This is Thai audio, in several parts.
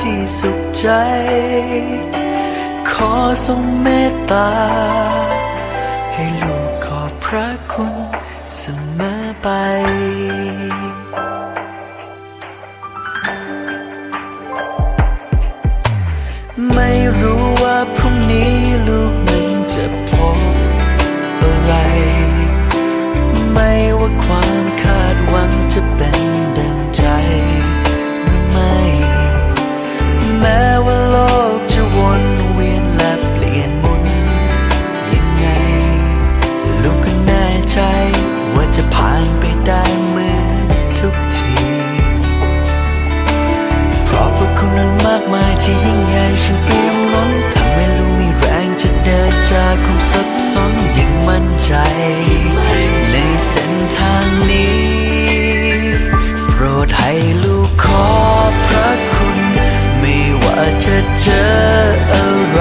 ที่สุขใจ ขอทรงเมตตา ให้ลูกขอบพระคุณเสมอไปไม่รู้ว่า ได้เมือทุกที เพราะพระคุณนั้นมากมายที่ยิ่งใหญ่ฉันเปี่ยมล้นทำให้ลูกมีแรงจะเดินจากความสับสนอย่างมั่นใจ ในเส้นทางนี้ โปรดให้ลูกขอพระคุณ ไม่ว่าจะเจออะไร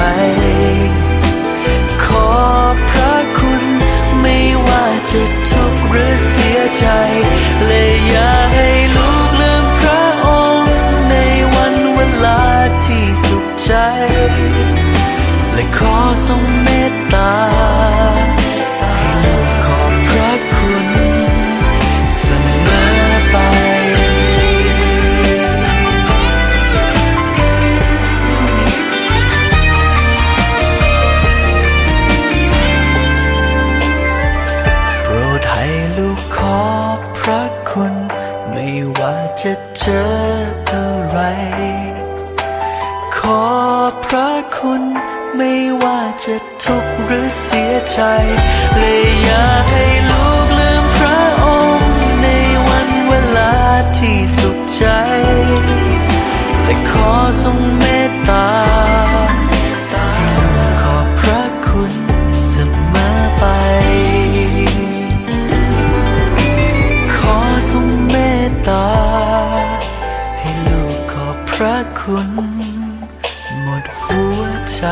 จะเจอเท่าไร ขอพระคุณไม่ว่าจะทุกข์หรือเสียใจ เลยอย่าให้รู้ คุณ หมดหัวใจ